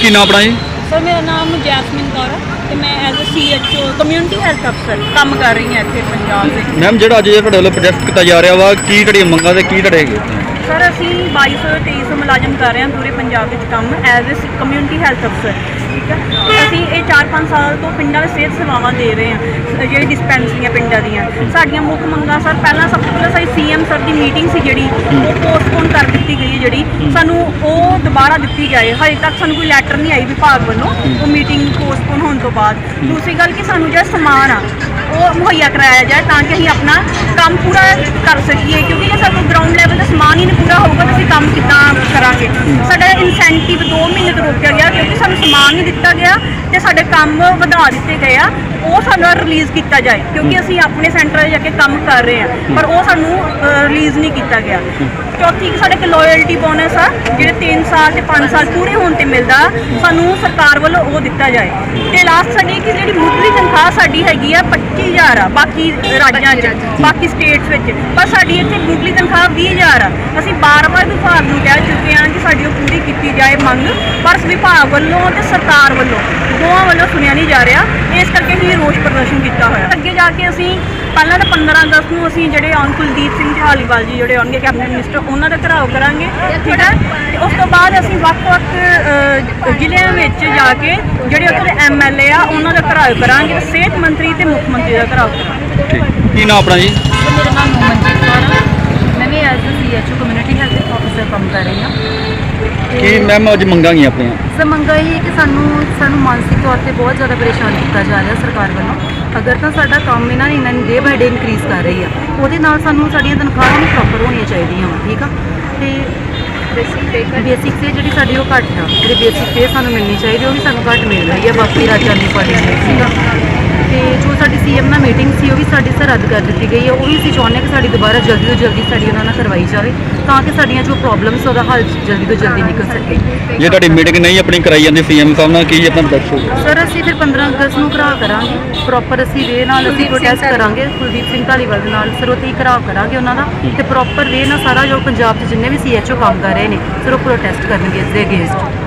ਕੀ ਨਾਮ ਆਪਣਾ ਜੀ? ਸਰ ਮੇਰਾ ਨਾਮ ਜੈਸਮਿਨ ਕੌਰ ਹੈ ਤੇ ਮੈਂ as uh CHO community health ਅਫਸਰ ਕੰਮ ਕਰ ਰਹੀ ਹਾਂ ਇੱਥੇ ਪੰਜਾਬ ਵਿੱਚ। ਮੈਮ ਜਿਹੜਾ ਅੱਜ ਇਹ ਤੁਹਾਡੇ ਵੱਲੋਂ ਪ੍ਰੋਜੈਕਟ ਕੀਤਾ ਜਾ ਰਿਹਾ ਵਾ ਕੀ ਤੁਹਾਡੀਆਂ ਮੰਗਾਂ ਤੇ ਕੀ ਤੁਹਾਡੇ ਹੈਗੇ ਸਰ, ਅਸੀਂ 2200 2300 ਮੁਲਾਜ਼ਮ ਕਰ ਰਹੇ ਹਾਂ ਪੂਰੇ ਪੰਜਾਬ ਵਿੱਚ ਕੰਮ ਐਜ਼ ਅ ਕਮਿਊਨਿਟੀ ਹੈਲਥ ਅਫਸਰ ਠੀਕ ਹੈ? ਅਸੀਂ ਇਹ 4-5 ਸਾਲ ਤੋਂ ਪਿੰਡਾਂ ਵਿੱਚ ਸਿਹਤ ਸੇਵਾਵਾਂ ਦੇ ਰਹੇ ਹਾਂ, ਜਿਹੜੀ ਡਿਸਪੈਂਸਰੀਆਂ ਪਿੰਡਾਂ ਦੀਆਂ। ਸਾਡੀਆਂ ਮੁੱਖ ਮੰਗਾਂ, ਸਰ, ਪਹਿਲਾਂ ਸਭ ਤੋਂ ਪਹਿਲਾਂ ਸਾਡੀ ਸੀਐਮ ਸਰ ਦੀ ਮੀਟਿੰਗ ਸੀ ਜਿਹੜੀ, ਉਹ ਪੋਸਟਪੋਨ ਕਰ ਦਿੱਤੀ ਗਈ ਹੈ ਜਿਹੜੀ। ਸਾਨੂੰ ਉਹ ਦੁਬਾਰਾ ਦਿੱਤੀ ਜਾਏ। ਹਜੇ ਤੱਕ ਸਾਨੂੰ ਕੋਈ ਲੈਟਰ ਨਹੀਂ ਆਈ ਵਿਭਾਗ ਵੱਲੋਂ, ਉਹ ਮੀਟਿੰਗ ਪੋਸਟਪੋਨ ਹੋਣ ਤੋਂ ਬਾਅਦ। ਦੂਸਰੀ ਗੱਲ ਕਿ ਸਾਨੂੰ ਜਿਹੜਾ ਸਮਾਨ ਆ, ਉਹ ਕਰਾਇਆ ਜਾਏ ਤਾਂ ਕਿ ਅਸੀਂ ਆਪਣਾ ਕੰਮ ਪੂਰਾ ਕਰ ਸਕੀਏ, ਕਿਉਂਕਿ ਜੇ ਸਾਨੂੰ ਗਰਾਊਂਡ ਲੈਵਲ ਦਾ ਸਮਾਨ ਹੀ ਨਹੀਂ ਪੂਰਾ ਹੋਊਗਾ, ਤਾਂ ਅਸੀਂ ਕੰਮ ਕਿੱਦਾਂ ਕਰਾਂਗੇ? ਸਾਡਾ ਇਨਸੈਂਟਿਵ 2 ਮਹੀਨੇ ਤੋਂ ਰੋਕਿਆ ਗਿਆ, ਕਿਉਂਕਿ ਸਾਨੂੰ ਸਮਾਨ ਨਹੀਂ ਦਿੱਤਾ ਗਿਆ ਤੇ ਸਾਡੇ ਕੰਮ ਵਧਾ ਦਿੱਤੇ ਗਏ ਆ। ਉਹ ਸਾਡਾ ਰਿਲੀਜ਼ ਕੀਤਾ ਜਾਏ ਕਿਉਂਕਿ ਅਸੀਂ ਆਪਣੇ ਸੈਂਟਰ ਜਾ ਕੇ ਕੰਮ ਕਰ ਰਹੇ ਹਾਂ। ਪਰ ਉਹ ਸਾਨੂੰ ਰਿਲੀਜ਼ ਨਹੀਂ ਕੀਤਾ ਗਿਆ। ਚੌਥੀ ਕਿ ਸਾਡੇ ਕੋਲ ਲਾਇਲਟੀ ਬੋਨਸ ਆ ਜਿਹੜੇ 3 ਸਾਲ ਤੇ 5 ਸਾਲ ਪੂਰੇ ਹੋਣ ਤੇ ਮਿਲਦਾ ਸਾਨੂੰ ਸਰਕਾਰ ਵੱਲੋਂ ਉਹ ਦਿੱਤਾ ਜਾਏ। ਤੇ ਲਾਸਟ ਸਾਡੀ ਕਿ ਜਿਹੜੀ ਮੁੱਢਲੀ ਤਨਖਾਹ ਸਾਡੀ ਹੈਗੀ ਆ 25000 ਆ ਬਾਕੀ ਰਾਜਾਂ 'ਚ ਬਾਕੀ ਸਟੇਟਸ ਵਿੱਚ। ਪਰ ਸਾਡੀ ਇੱਥੇ ਮੁੱਢਲੀ ਤਨਖਾਹ 20000 ਆ। ਅਸੀਂ ਬਾਰ-ਬਾਰ ਵਿਭਾਗ ਨੂੰ ਕਹਿ ਚੁੱਕੇ ਹਾਂ ਕਿ ਸਾਡੀ ਉਹ ਪੂਰੀ ਕੀਤੀ ਜਾਏ ਮੰਗ ਪਰ ਵਿਭਾਗ ਵੱਲੋਂ ਤੇ ਸਰਕਾਰ ਵੱਲੋਂ ਦੋਵਾਂ ਵੱਲੋਂ ਸੁਣਿਆ ਨਹੀਂ ਜਾ ਰਿਹਾ। ਇਸ ਕਰਕੇ ਹੀ ਰੋਸ ਪ੍ਰਦਰਸ਼ਨ ਕੀਤਾ ਹੋਇਆ। ਅੱਗੇ ਜਾ ਕੇ ਅਸੀਂ ਪਹਿਲਾਂ ਤਾਂ 15 ਅਗਸਤ ਨੂੰ ਅਸੀਂ ਜਿਹੜੇ ਆਨ ਕੁਲਦੀਪ ਸਿੰਘ ਢਾਲੀਵਾਲ ਜੀ ਜਿਹੜੇ ਆਉਣਗੇ ਕੈਬਨਿਟ ਮਿਨਿਸਟਰ ਉਹਨਾਂ ਦਾ ਘਰਾਓ ਕਰਾਂਗੇ ਠੀਕ ਹੈ? ਉਸ ਤੋਂ ਬਾਅਦ ਅਸੀਂ ਵੱਖ-ਵੱਖ ਜ਼ਿਲ੍ਹਿਆਂ ਵਿੱਚ ਜਾ ਕੇ ਜਿਹੜੇ ਉੱਥੇ ਦੇ ਐਮਐਲਏ ਆ ਉਹਨਾਂ ਦਾ ਘਰਾਓ ਕਰਾਂਗੇ ਤੇ ਸਿਹਤ ਮੰਤਰੀ ਤੇ ਮੁੱਖ ਮੰਤਰੀ ਦਾ ਘਰਾਓ ਕਰਾਂਗੇ। ਠੀਕ। ਕੀ ਨਾਮ ਆਪਣਾ ਜੀ? ਮੇਰਾ ਨਾਮ ਮਨਜੀਤ ਕੌਰ ਹੈ ਮੈਂ ਵੀ as uh CHO community health officer ਕੰਮ ਕਰ ਰਹੀ ਹਾਂ। ਕੀ ਮੈਮ ਅੱਜ ਮੰਗਾਂ ਕੀ ਆਪਣੀਆਂ? ਸਰ ਮੰਗਾ ਇਹ ਹੈ ਕਿ ਸਾਨੂੰ ਸਾਨੂੰ ਮਾਨਸਿਕ ਤੌਰ ਤੇ ਬਹੁਤ ਜ਼ਿਆਦਾ ਪਰੇਸ਼ਾਨ ਕੀਤਾ ਜਾ ਰਿਹਾ ਸਰਕਾਰ ਵੱਲੋਂ। ਅਗਰ ਤਾਂ ਸਾਡਾ ਕੰਮ ਇਹਨਾਂ ਨੇ ਇਹਨਾਂ ਨੇ ਡੇ ਬਾਈ ਡੇ ਇਨਕਰੀਜ਼ ਕਰ ਰਹੀ ਆ ਉਹਦੇ ਨਾਲ ਸਾਨੂੰ ਸਾਡੀਆਂ ਤਨਖਾਹਾਂ ਵੀ ਪ੍ਰੋਪਰ ਹੋਣੀਆਂ ਚਾਹੀਦੀਆਂ ਵਾ ਠੀਕ ਆ? ਤੇ ਬੇਸਿਕ ਸੇ ਜਿਹੜੀ ਸਾਡੀ ਉਹ ਘੱਟ ਆ ਜਿਹੜੀ ਬੇਸਿਕ ਪੇ ਸਾਨੂੰ ਮਿਲਣੀ ਚਾਹੀਦੀ ਉਹ ਵੀ ਸਾਨੂੰ ਘੱਟ ਮਿਲ ਰਹੀ ਆ ਬਾਕੀ ਰਾਜਾਂ ਦੀ ਪਾਰਟੀ ਠੀਕ ਆ? ਤੇ ਸਾਡੀ ਸੀਐਮ ਨਾਲ ਮੀਟਿੰਗ ਸੀ ਉਹ ਵੀ ਸਾਡੀ ਸਰ ਰੱਦ ਕਰ ਦਿੱਤੀ ਗਈ ਹੈ। ਉਹ ਵੀ ਅਸੀਂ ਚਾਹੁੰਦੇ ਹਾਂ ਕਿ ਸਾਡੀ ਦੁਬਾਰਾ ਜਲਦੀ ਤੋਂ ਜਲਦੀ ਸਾਡੀ ਉਹਨਾਂ ਨਾਲ ਕਰਵਾਈ ਜਾਵੇ ਤਾਂ ਕਿ ਸਾਡੀਆਂ ਜੋ ਪ੍ਰੋਬਲਮਸ ਉਹਦਾ ਹੱਲ ਜਲਦੀ ਤੋਂ ਜਲਦੀ ਨਿਕਲ ਸਕੇ। ਜੇ ਤੁਹਾਡੀ ਮੀਟਿੰਗ ਨਹੀਂ ਆਪਣੀ ਕਰਾਈ ਜਾਂਦੀ ਸੀਐਮ ਸਾਹਿਬ ਨਾਲ ਕੀ ਆਪਣਾ ਹੋਊਗਾ? ਸਰ ਅਸੀਂ ਫਿਰ 15 ਅਗਸਤ ਨੂੰ ਘਰਾਓ ਕਰਾਂਗੇ। ਪ੍ਰੋਪਰ ਅਸੀਂ ਵੇ ਨਾਲ ਅਸੀਂ ਪ੍ਰੋਟੈਸਟ ਕਰਾਂਗੇ ਕੁਲਦੀਪ ਸਿੰਘ ਢਾਲੀਵਾਲ ਦੇ ਨਾਲ। ਸਰ ਉੱਥੇ ਹੀ ਘਰਾਓ ਕਰਾਂਗੇ ਉਹਨਾਂ ਦਾ। ਤੇ ਪ੍ਰੋਪਰ ਵੇ ਨਾਲ ਸਾਰਾ ਜੋ ਪੰਜਾਬ 'ਚ ਜਿੰਨੇ ਵੀ ਸੀਐਚਓ ਕੰਮ ਕਰ ਰਹੇ ਨੇ ਸਰ ਉਹ ਪ੍ਰੋਟੈਸਟ ਕਰਨਗੇ ਇਸ ਦੇ ਅਗੇਂਸਟ